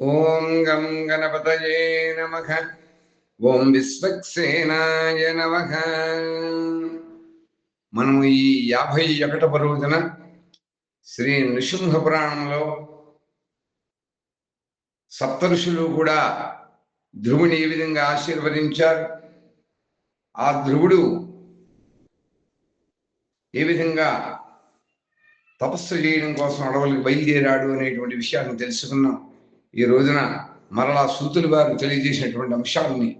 ఓం గం గణపతయే నమ. ఓం విశ్వక్సేనాయ నమ. మనము ఈ యాభై ఒకట రోజున శ్రీ నృసింహ పురాణంలో సప్త ఋషులు కూడా ధ్రువుని ఏ విధంగా ఆశీర్వదించారు? ఆ ధ్రువుడు ఏ విధంగా తపస్సు చేయడం కోసం అడవులకు బయలుదేరాడు అనేటువంటి విషయాన్ని తెలుసుకున్నాం. ఈ రోజున మరలా సూతులు వారు తెలియజేసినటువంటి అంశాలని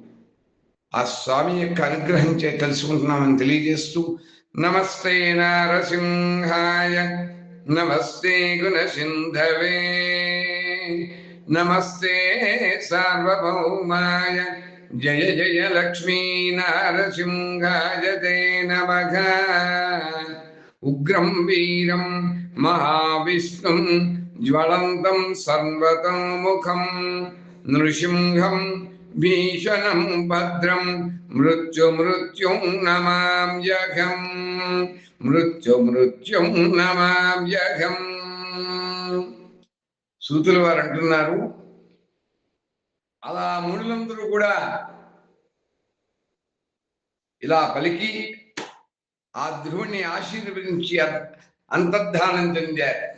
ఆ స్వామి యొక్క అనుగ్రహం చే తెలుసుకుంటున్నామని తెలియజేస్తూ నమస్తే నారసింహాయ నమస్తే గుణసింధవే నమస్తే సార్వభౌమాయ జయ జయ లక్ష్మీ నారసింహాయ తే నమః. ఉగ్రం వీరం మహావిష్ణుం జ్వలంతం సర్వతోముఖం నృసింహం భీషణం భద్రం మృత్యు మృత్యుం నమామ్యఘం మృత్యు మృత్యుం నమామ్యఘం సూతుల వారు అంటున్నారు అలా మునులందరూ కూడా ఇలా పలికి ఆ ధ్రువుని ఆశీర్వదించి అంతర్ధానం చెందారు.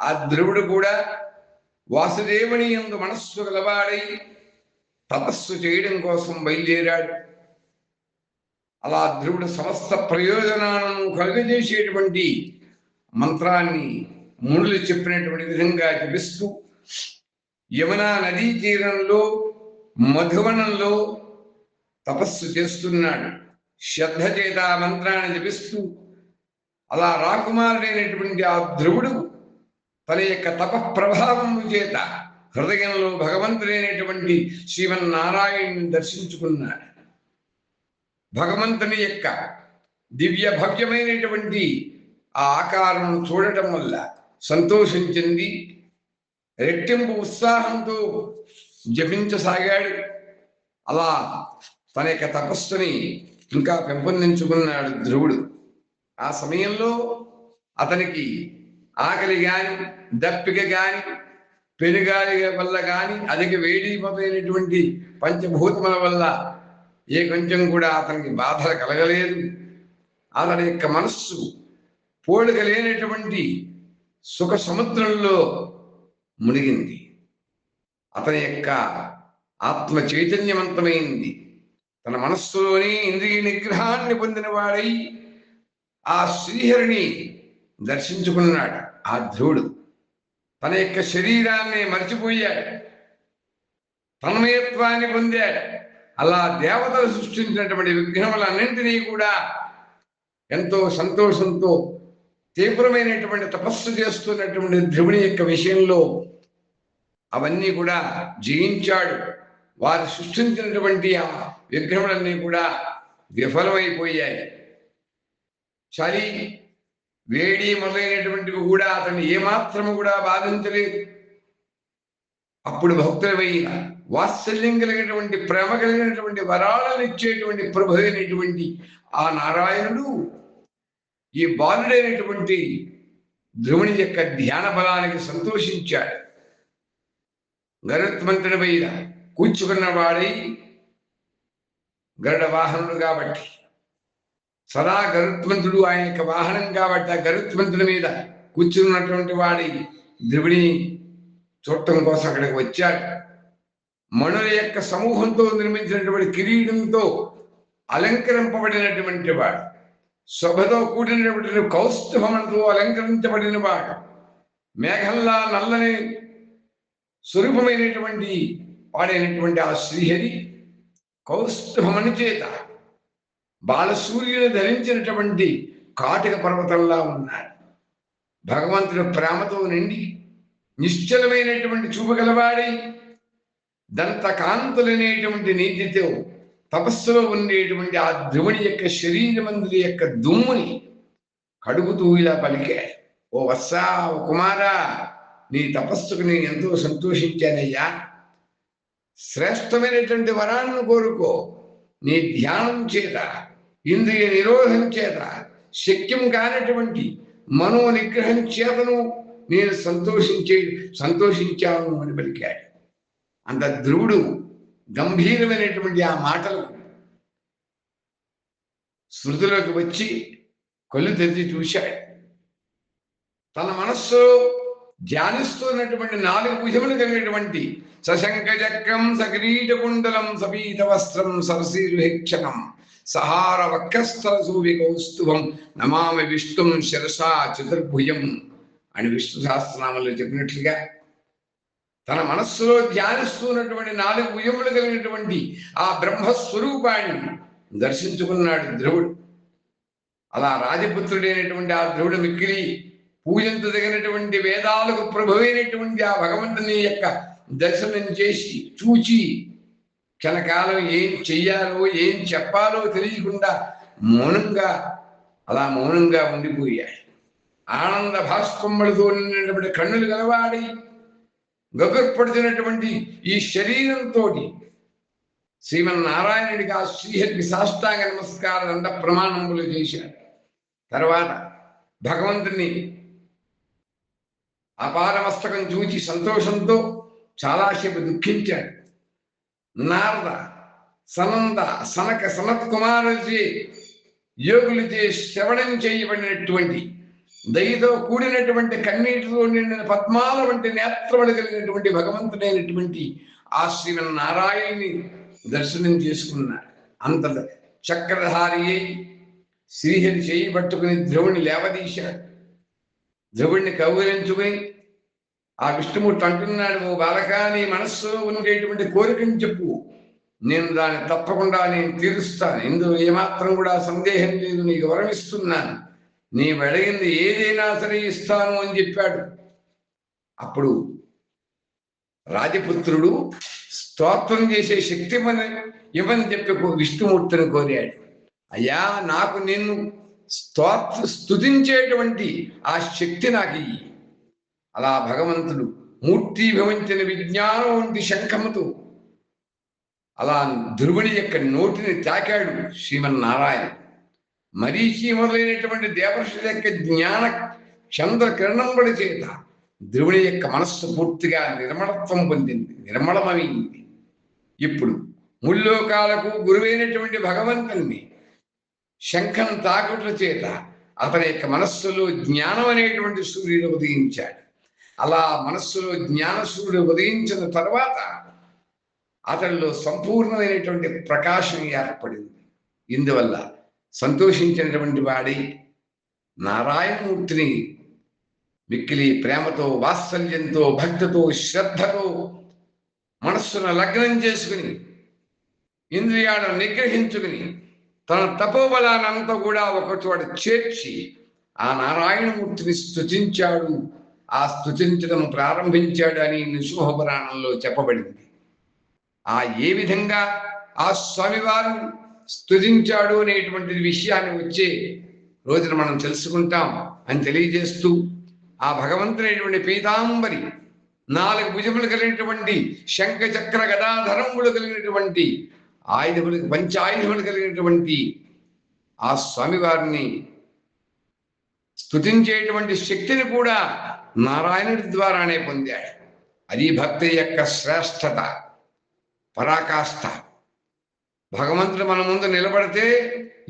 ఆ ధ్రువుడు కూడా వాసుదేవుని ఎందు మనస్సు గలవాడై తపస్సు చేయడం కోసం బయలుదేరాడు. అలా ధ్రువుడు సమస్త ప్రయోజనాలను కలుగజేసేటువంటి మంత్రాన్ని మునులు చెప్పినటువంటి విధంగా జపిస్తూ యమునా నదీ తీరంలో మధువనంలో తపస్సు చేస్తున్నాడు. శ్రద్ధ చేత ఆ మంత్రాన్ని జపిస్తూ అలా రాకుమారుడైనటువంటి ఆ ధ్రువుడు తన యొక్క తప చేత హృదయంలో భగవంతుడైనటువంటి శ్రీమన్నారాయణుని దర్శించుకున్నాడు. భగవంతుని యొక్క దివ్య భవ్యమైనటువంటి ఆ ఆకారం చూడటం వల్ల సంతోషించింది రెట్టింపు ఉత్సాహంతో జపించసాగాడు. అలా తన యొక్క తపస్సుని ఇంకా పెంపొందించుకున్నాడు ధ్రువుడు. ఆ సమయంలో అతనికి ఆకలి గాని దప్పిక గాని పెనుగాలి వల్ల కానీ అధిక వేడిపోయినటువంటి పంచభూతముల వల్ల ఏ కొంచెం కూడా అతనికి బాధ కలగలేదు. అతని యొక్క మనస్సు పోలిక లేనటువంటి సుఖ సముద్రంలో మునిగింది. అతని యొక్క ఆత్మ చైతన్యవంతమైంది. తన మనస్సులోనే ఇంద్రియ నిగ్రహాన్ని పొందిన వాడై ఆ శ్రీహరిని దర్శించుకున్నాడు ఆ ధ్రువుడు. తన యొక్క శరీరాన్ని మర్చిపోయాడు. తన్మయత్వాన్ని పొందాడు. అలా దేవతలు సృష్టించినటువంటి విగ్రహములన్నింటినీ కూడా ఎంతో సంతోషంతో తీవ్రమైనటువంటి తపస్సు చేస్తున్నటువంటి ధ్రువుని యొక్క విషయంలో అవన్నీ కూడా జయించాడు. వారు సృష్టించినటువంటి ఆ విగ్రహములన్నీ కూడా విఫలమైపోయాయి. చలి వేడి మొదలైనటువంటివి కూడా అతన్ని ఏమాత్రము కూడా బాధించలేదు. అప్పుడు భక్తులపై వాత్సల్యం కలిగినటువంటి ప్రేమ కలిగినటువంటి వరాలను ఇచ్చేటువంటి ప్రభు అయినటువంటి ఆ నారాయణుడు ఈ బాలుడైనటువంటి ధ్రువుని యొక్క ధ్యాన బలానికి సంతోషించాడు. గరుత్మంతుడిపై కూర్చుకున్న వాడై గరుడ వాహనుడు కాబట్టి సదా గరుత్మంతుడు ఆయన యొక్క వాహనం కాబట్టి ఆ గరుత్మంతుడి మీద కూర్చున్నటువంటి వాడి ధ్రువుని చూడటం కోసం అక్కడికి వచ్చాడు. మణుల యొక్క సమూహంతో నిర్మించినటువంటి కిరీటంతో అలంకరింపబడినటువంటి వాడు. శుభతో కూడినటువంటి కౌస్తుభమంతో అలంకరించబడిన వాడు. మేఘంలా నల్లని స్వరూపమైనటువంటి వాడైనటువంటి ఆ శ్రీహరి కౌస్తుభమణి చేత బాలసూర్యుని ధరించినటువంటి కాటిక పర్వతంలా ఉన్నాడు భగవంతుడు ప్రేమతో నిండి నిశ్చలమైనటువంటి చూపగలవాడై దంత కాంతులనేటువంటి నీతితో తపస్సులో ఉండేటువంటి ఆ ధ్రువుని యొక్క శరీరమందుల యొక్క దుమ్ముని కడుగుతూ ఇలా పలికే ఓ వత్సా ఓ కుమారా నీ తపస్సుకు నేను ఎంతో సంతోషించానయ్యా. శ్రేష్టమైనటువంటి వరాన్ని కోరుకో. నీ ధ్యానం చేత ఇంద్రియ నిరోధం చేత శక్యం కానటువంటి మనో నిగ్రహం చేతను నేను సంతోషించే సంతోషించాను అని పలికాడు. అంత ధ్రువుడు గంభీరమైనటువంటి ఆ మాటలు స్మృతిలోకి వచ్చి కళ్ళు తెరిచి చూశాడు. తన మనస్సు ధ్యానిస్తున్నటువంటి నాలుగు భుజములు కలిగినటువంటి సశంక చక్రం సకిరీట కుండలం సపీత వస్త్రం సరసీరుహేక్షణం సహార వక్రస్థల సూవి కౌస్తువం నమామి విష్ణుం శిరసా చతుర్భుజం అని విష్ణు సహస్రనామంలో చెప్పినట్లుగా తన మనస్సులో ధ్యానిస్తున్నటువంటి నాలుగు భుజములు కలిగినటువంటి ఆ బ్రహ్మస్వరూపాన్ని దర్శించుకున్నాడు ధ్రువుడు. అలా రాజపుత్రుడైనటువంటి ఆ ధ్రువుడు మిక్కిలి పూజించదగినటువంటి వేదాలకు ప్రభువైనటువంటి ఆ భగవంతుని యొక్క దర్శనం చేసి చూచి క్షణకాలం ఏం చెయ్యాలో ఏం చెప్పాలో తెలియకుండా మౌనంగా అలా మౌనంగా ఉండిపోయాడు. ఆనంద భాస్కొమ్మలతో నిండినటువంటి కన్నులు గలవాడి గగుర్పడుతున్నటువంటి ఈ శరీరంతో శ్రీమన్నారాయణుడికి ఆ శ్రీహరికి సాష్టాంగ నమస్కారం అంత ప్రమాణములు చేశాడు. తర్వాత భగవంతుని అపారమస్తకం చూచి సంతోషంతో చాలాసేపు దుఃఖించాడు. నారద సనంద సనక సనత్ కుమారులచే యోగులచే శ్రవణం చేయబడినటువంటి దయతో కూడినటువంటి కన్నీటితో నిండిన పద్మాల వంటి నేత్రములు కలిగినటువంటి భగవంతుడైనటువంటి ఆ శ్రీమన్నారాయణుని దర్శనం చేసుకున్నాడు. అంత చక్రధారి అయి శ్రీహరి చేయి పట్టుకుని ద్రోణి లేవదీశాడు. ధ్రువుణ్ణి కౌగిలించుకుని ఆ విష్ణుమూర్తి అంటున్నాడు ఓ బాలక నీ మనస్సులో ఉండేటువంటి కోరికని చెప్పు. నేను దాన్ని తప్పకుండా నేను తీరుస్తాను. ఇందులో ఏమాత్రం కూడా సందేహం లేదు నీకు వరమిస్తున్నాను నీ అడిగింది ఏదైనా సరే ఇస్తాను అని చెప్పాడు. అప్పుడు రాజపుత్రుడు స్తోత్రం చేసే శక్తి ఇవ్వని చెప్పి విష్ణుమూర్తిని కోరాడు. అయ్యా నాకు నిన్ను స్తోత్ర స్తుతించేటువంటి ఆ శక్తి నాకు. అలా భగవంతుడు మూర్తి భవించిన విజ్ఞానం వంటి శంఖముతో అలా ధ్రువుని యొక్క నోటిని తాకాడు శ్రీమన్నారాయణ. మరీచి మొదలైనటువంటి దేవర్షుల యొక్క జ్ఞాన చంద్ర కిరణముల చేత ధ్రువుని యొక్క మనస్సు పూర్తిగా నిర్మలత్వం పొందింది నిర్మలమైంది ఇప్పుడు ముల్లోకాలకు గురువైనటువంటి భగవంతుణ్ణి శంఖం తాకుట్ల చేత అతని యొక్క మనస్సులో జ్ఞానం అనేటువంటి సూర్యుడు ఉదయించాడు. అలా మనస్సులో జ్ఞాన సూర్యుడు ఉదయించిన తర్వాత అతనిలో సంపూర్ణమైనటువంటి ప్రకాశం ఏర్పడింది. ఇందువల్ల సంతోషించినటువంటి వాడి నారాయణమూర్తిని మిక్కిలి ప్రేమతో వాత్సల్యంతో భక్తితో శ్రద్ధతో మనస్సును లగ్నం చేసుకుని ఇంద్రియాలను నిగ్రహించుకుని తన తపోబలానంతా కూడా ఒక చోట చేర్చి ఆ నారాయణమూర్తిని స్తుతించాడు. ఆ స్తుతించడం ప్రారంభించాడు అని నృసింహపురాణంలో చెప్పబడింది. ఆ ఏ విధంగా ఆ స్వామివారు స్తుతించాడు అనేటువంటి విషయాన్ని వచ్చే రోజున మనం తెలుసుకుంటాం అని తెలియజేస్తూ ఆ భగవంతుడైనటువంటి పీతాంబరి నాలుగు భుజములు కలిగినటువంటి శంఖ చక్ర గదాధరములు కలిగినటువంటి ఆయుధములు పంచాయుధములు కలిగినటువంటి ఆ స్వామివారిని స్తుతించేటువంటి శక్తిని కూడా నారాయణుడి ద్వారానే పొందాడు. అది భక్తి యొక్క శ్రేష్టత పరాకాష్ఠ భగవంతుడు మన ముందు నిలబడితే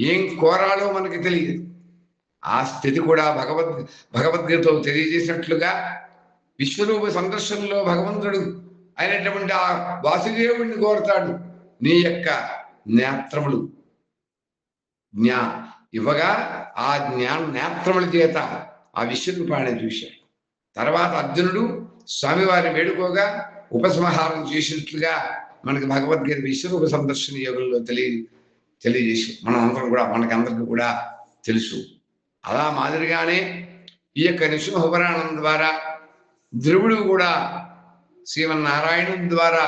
ఏం కోరాలో మనకి తెలియదు. ఆ స్థితి కూడా భగవద్ భగవద్గీతలో తెలియజేసినట్లుగా విశ్వరూప సందర్శనలో భగవంతుడు అయినటువంటి ఆ వాసుదేవుడిని కోరుతాడు. నీ యొక్క నేత్రములు. జ్ఞా ఇవ్వగా ఆ జ్ఞాన నేత్రముల చేత ఆ విశ్వరూపాన్ని చూశాడు. తర్వాత అర్జునుడు స్వామివారిని వేడుకోగా ఉపసంహారం చేసినట్లుగా మనకి భగవద్గీత విశ్వరూప సందర్శన యోగంలో తెలియ తెలియజేసి మనం అందరం కూడా మనకందరికీ కూడా తెలుసు. అలా మాదిరిగానే ఈ యొక్క నృసింహపురాణం ద్వారా ధ్రువుడు కూడా శ్రీమన్నారాయణం ద్వారా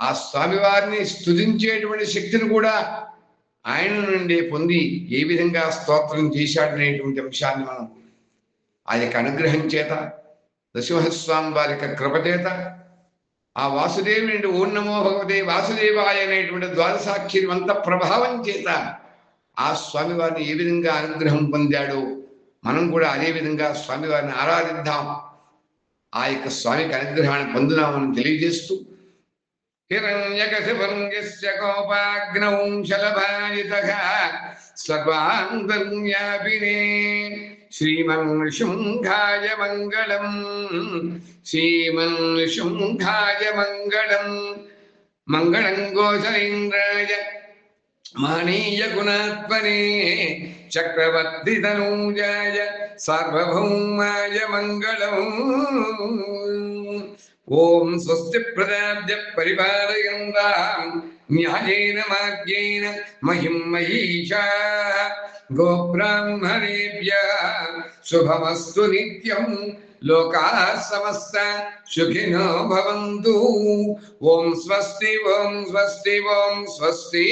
ఆ స్వామివారిని స్థుతించేటువంటి శక్తిని కూడా ఆయన నుండి పొంది ఏ విధంగా స్తోత్రం చేశాడనేటువంటి అంశాన్ని మనం ఆ యొక్క అనుగ్రహం చేత నరసింహస్వామి వారి యొక్క కృప చేత ఆ వాసుదేవుని నుండి ఓం నమో భగవతే వాసుదేవాయ అనేటువంటి ద్వాదసాక్షి అంత ప్రభావం చేత ఆ స్వామివారిని ఏ విధంగా అనుగ్రహం పొందాడో మనం కూడా అదే విధంగా స్వామివారిని ఆరాధిద్దాం. ఆ యొక్క స్వామికి అనుగ్రహాన్ని పొందుదామని తెలియజేస్తూ हिरण्यकशिपं यस्य कोपाग्नौ शलभायितः सर्वान्तर्यापिने श्रीमन्शृङ्घाय मङ्गलम् श्रीमन्शृङ्घाय मङ्गलम् मङ्गलं गोचरेन्द्राय महनीय गुणात्मने चक्रवर्तितनूजाय सार्वभौमाय मङ्गलम् ओम स्वस्ति प्रदाद्य परिवार न्यायेन, मार्गेण महिमहीषा गोब्राह्मणेभ्य शुभमस्तु नित्यम् लोकाः समस्त सुखिनो भवन्तु। ओम स्वस्ति ओम स्वस्ति ओम स्वस्ति।